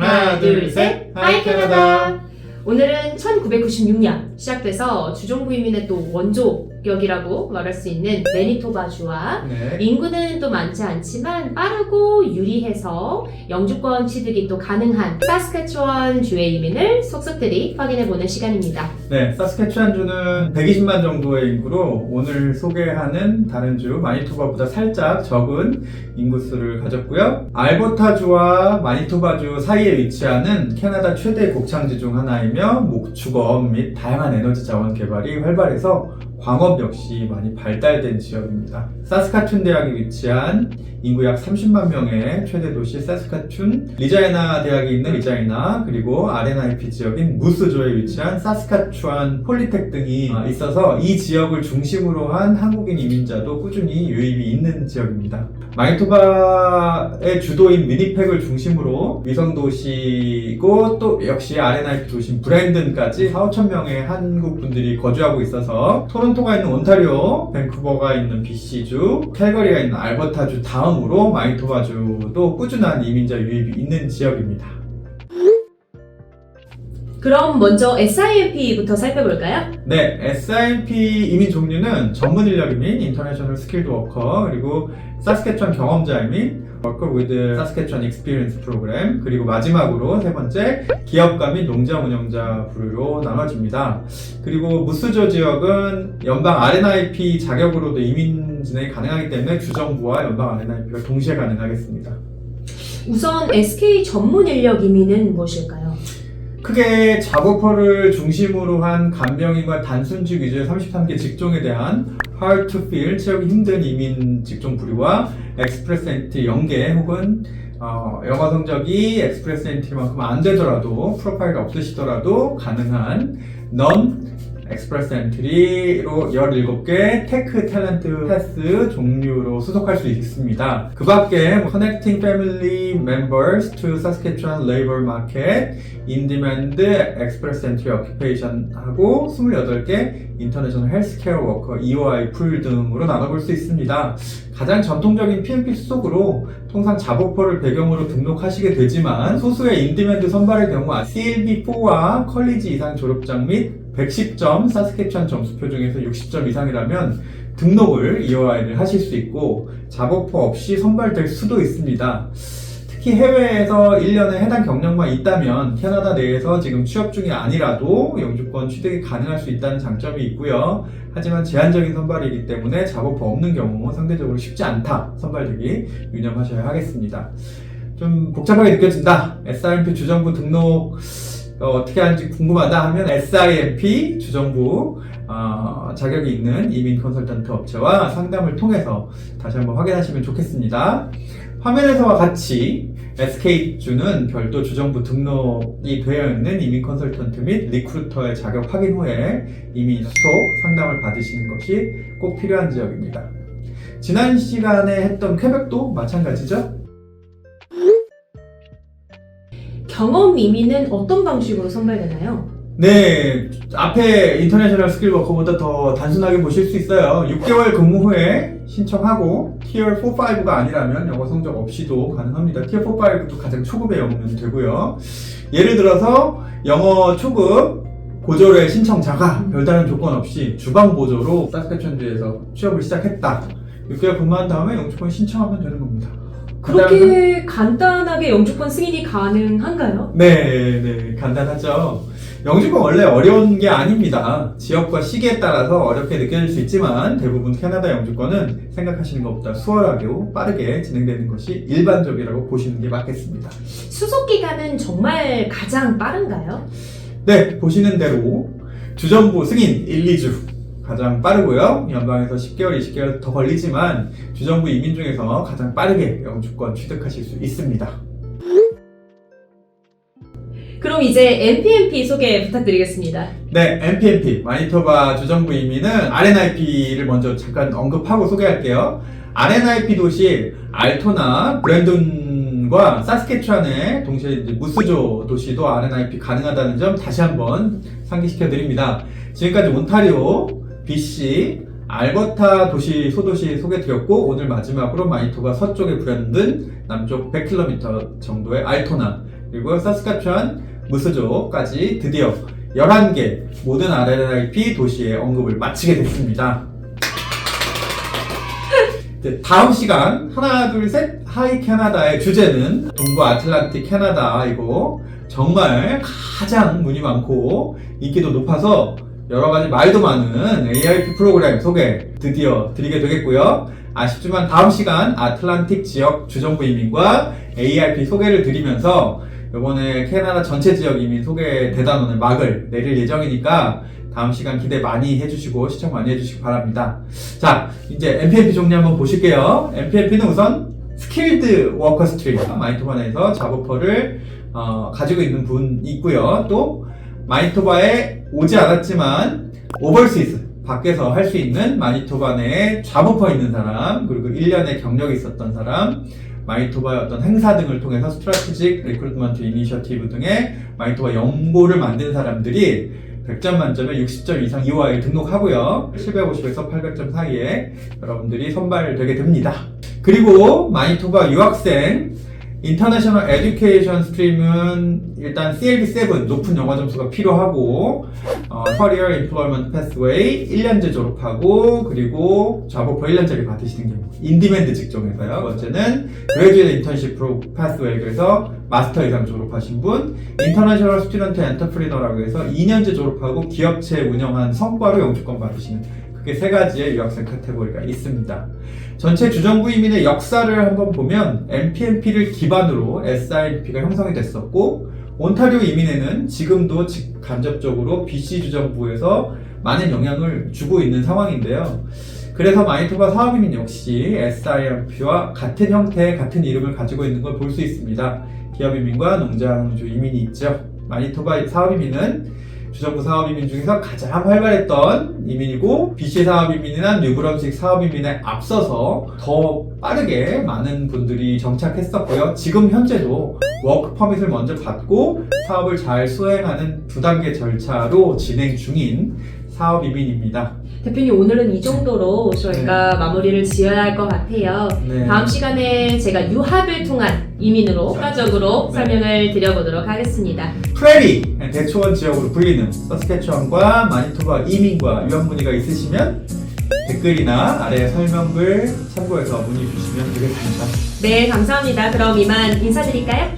하나, 둘, 셋. 하이 캐나다. 오늘은 1996년 시작돼서 주종부移民의 또 원조격이라고 말할 수 있는 매니토바주와 네. 인구는 또 많지 않지만 빠르고 유리해서 영주권 취득이 또 가능한 사스카추원 주의 이민을 속속들이 확인해보는 시간입니다. 네, 사스캐추안주는 120만 정도의 인구로 오늘 소개하는 다른 주 마니토바보다 살짝 적은 인구수를 가졌고요. 알버타주와 마니토바주 사이에 위치하는 캐나다 최대 곡창지 중 하나이며 목축업 및 다양한 에너지 자원 개발이 활발해서 광업 역시 많이 발달된 지역입니다. 사스카툰 대학이 위치한 인구 약 30만 명의 최대 도시 사스카툰, 리자이나 대학이 있는 리자이나, 그리고 RNIP 지역인 무스조에 위치한 사스카추안 폴리텍 등이 있어서 이 지역을 중심으로 한 한국인 이민자도 꾸준히 유입이 있는 지역입니다. 마니토바의 주도인 위니펙을 중심으로 위성 도시고 또 역시 RNIP 도시인 브랜든까지 4, 5천 명의 한국 분들이 거주하고 있어서 토론 토가 있는 온타리오, 밴쿠버가 있는 BC주, 캘거리가 있는 알버타주 다음으로 마니토바주도 꾸준한 이민자 유입이 있는 지역입니다. 그럼 먼저 SIMP부터 살펴볼까요? 네, SIMP 이민 종류는 전문 인력 이민, 인터내셔널 스킬드 워커, 그리고 사스케추안 경험자 이민, Worker with Saskatchewan Experience Program, 그리고 마지막으로 세 번째 기업가 및 농장 운영자 부류로 나눠집니다. 그리고 무스조 지역은 연방 RNIP 자격으로도 이민 진행이 가능하기 때문에 주정부와 연방 RNIP가 동시에 가능하겠습니다. 우선 SK 전문 인력 이민은 무엇일까요? 크게 작업허를 중심으로 한 간병인과 단순직 위주의 33개 직종에 대한 hard to fill, 채우기 힘든 이민 직종 부류와 엑스프레스 엔트리 연계 혹은 어, 영어 성적이 엑스프레스 엔트리만큼 안 되더라도 프로파일이 없으시더라도 가능한 non 엑스프레스 엔트리로 17개 테크 탤런트 패스 종류로 수속할 수 있습니다. 그 밖에 뭐 Connecting Family Members to Saskatchewan Labor Market, In Demand Express Entry Occupation 하고 28개 인터내셔널 헬스케어 워커 EOI 풀 등으로 나눠볼 수 있습니다. 가장 전통적인 PMP 수속으로 통상 자보포를 배경으로 등록하시게 되지만 소수의 인디맨드 선발의 경우 CLB4와 컬리지 이상 졸업장 및 110점 사스케추안 점수표 중에서 60점 이상이라면 등록을 EOI를 하실 수 있고 자보포 없이 선발될 수도 있습니다. 특히 해외에서 1년에 해당 경력만 있다면 캐나다 내에서 지금 취업 중이 아니라도 영주권 취득이 가능할 수 있다는 장점이 있고요. 하지만 제한적인 선발이기 때문에 작업부 없는 경우 상대적으로 쉽지 않다. 선발되기 유념하셔야 하겠습니다. 좀 복잡하게 느껴진다. SRMP 주정부 등록 어, 떻게 하는지 궁금하다 하면 SIMP 주정부 어, 자격이 있는 이민 컨설턴트 업체와 상담을 통해서 다시 한번 확인하시면 좋겠습니다. 화면에서와 같이 SK주는 별도 주정부 등록이 되어 있는 이민 컨설턴트 및 리크루터의 자격 확인 후에 이민 수속 상담을 받으시는 것이 꼭 필요한 지역입니다. 지난 시간에 했던 쾌백도 마찬가지죠? 경험 이민은 어떤 방식으로 선발되나요? 네, 앞에 인터내셔널 스킬 워커보다 더 단순하게 보실 수 있어요. 6개월 근무 후에 신청하고 Tier 4, 5가 아니라면 영어 성적 없이도 가능합니다. Tier 4, 5도 가장 초급의 영어면 되고요. 예를 들어서 영어 초급 고졸의 신청자가 별다른 조건 없이 주방 보조로 사스카천주에서 취업을 시작했다. 6개월 근무한 다음에 영주권 신청하면 되는 겁니다. 그렇게 간단하게 영주권 승인이 가능한가요? 네, 네, 간단하죠. 영주권 원래 어려운 게 아닙니다. 지역과 시기에 따라서 어렵게 느껴질 수 있지만 대부분 캐나다 영주권은 생각하시는 것보다 수월하고 빠르게 진행되는 것이 일반적이라고 보시는 게 맞겠습니다. 수속 기간은 정말 가장 빠른가요? 네, 보시는 대로 주정부 승인 1, 2주 가장 빠르고요. 연방에서 10개월, 20개월 더 걸리지만 주정부 이민 중에서 가장 빠르게 영주권 취득하실 수 있습니다. 그럼 이제 MPMP 소개 부탁드리겠습니다. 네, MPNP, 마니토바 주정부 이민은 RNIP를 먼저 잠깐 언급하고 소개할게요. RNIP 도시 알토나, 브랜든과 사스케추안의 동시에 무스조 도시도 RNIP 가능하다는 점 다시 한번 상기시켜 드립니다. 지금까지 온타리오, BC, 알버타 도시, 소도시 소개드렸고 오늘 마지막으로 마니토바 서쪽의 브랜든, 남쪽 100km 정도의 알토나 그리고 서스카츄안, 무스조까지 드디어 11개 모든 RRIP 도시의 언급을 마치게 됐습니다. 다음 시간 하나 둘 셋 하이 캐나다의 주제는 동부 아틀란틱 캐나다이고 정말 가장 문이 많고 인기도 높아서 여러 가지 말도 많은 ARP 프로그램 소개 드디어 드리게 되겠고요. 아쉽지만 다음 시간 아틀란틱 지역 주정부 이민과 ARP 소개를 드리면서 이번에 캐나다 전체 지역 이민 소개 대단원을 막을 내릴 예정이니까 다음 시간 기대 많이 해주시고 시청 많이 해주시기 바랍니다. 자, 이제 MPMP 종류 한번 보실게요. MPMP는 우선 스킬드 워커 스트림 마이토바 내에서 잡오퍼를 어, 가지고 있는 분 있고요. 또 마니토바에 오지 않았지만 오버시스 밖에서 할 수 있는 마니토바 내에 잡오퍼 있는 사람 그리고 1년의 경력이 있었던 사람 마니토바의 어떤 행사 등을 통해서 스트라테직 리크루트먼트 이니셔티브 등의 마니토바 연보를 만든 사람들이 100점 만점에 60점 이상 EOI를 등록하고요. 750에서 800점 사이에 여러분들이 선발되게 됩니다. 그리고 마니토바 유학생 인터내셔널 에듀케이션 스트림은 일단 CLB7 높은 영어 점수가 필요하고 어, Career Employment Pathway 1년제 졸업하고 그리고 잡오퍼 1년짜리 받으시는 경우 인디맨드 직종에서요. 두 번째는 Graduate Internship Pro Pathway 그래서 마스터 이상 졸업하신 분 인터내셔널 스튜던트 엔터프리너라고 해서 2년제 졸업하고 기업체 운영한 성과로 영주권 받으시는 그게 세 가지의 유학생 카테고리가 있습니다. 전체 주정부 이민의 역사를 한번 보면 MPNP를 기반으로 SINP가 형성이 됐었고 온타리오 이민에는 지금도 직간접적으로 BC 주정부에서 많은 영향을 주고 있는 상황인데요. 그래서 마니토바 사업이민 역시 SINP와 같은 형태, 같은 이름을 가지고 있는 걸 볼 수 있습니다. 기업이민과 농장주 이민이 있죠. 마니토바 사업이민은 주정부 사업이민 중에서 가장 활발했던 이민이고 BC 사업이민이나 뉴브런식 사업이민에 앞서서 더 빠르게 많은 분들이 정착했었고요. 지금 현재도 워크 퍼밋을 먼저 받고 사업을 잘 수행하는 두 단계 절차로 진행 중인 사업 이민입니다. 대표님 오늘은 이 정도로 저희가 마무리를 지어야 할 것 같아요. 네. 다음 시간에 제가 유학을 통한 이민으로 추가적으로 네. 설명을 드려보도록 하겠습니다. 프레리 대초원 지역으로 불리는 서스케츄언과 마니토바 이민과 유학 문의가 있으시면 댓글이나 아래 설명글 참고해서 문의 주시면 되겠습니다. 네, 감사합니다. 그럼 이만 인사드릴까요?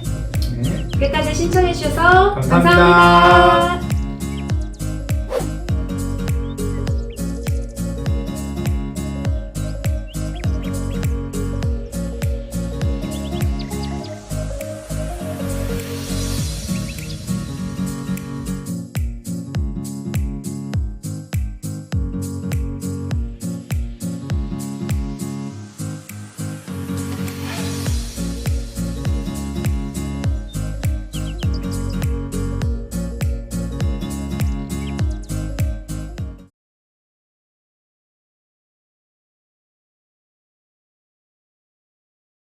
네. 끝까지 시청해주셔서 감사합니다. 감사합니다.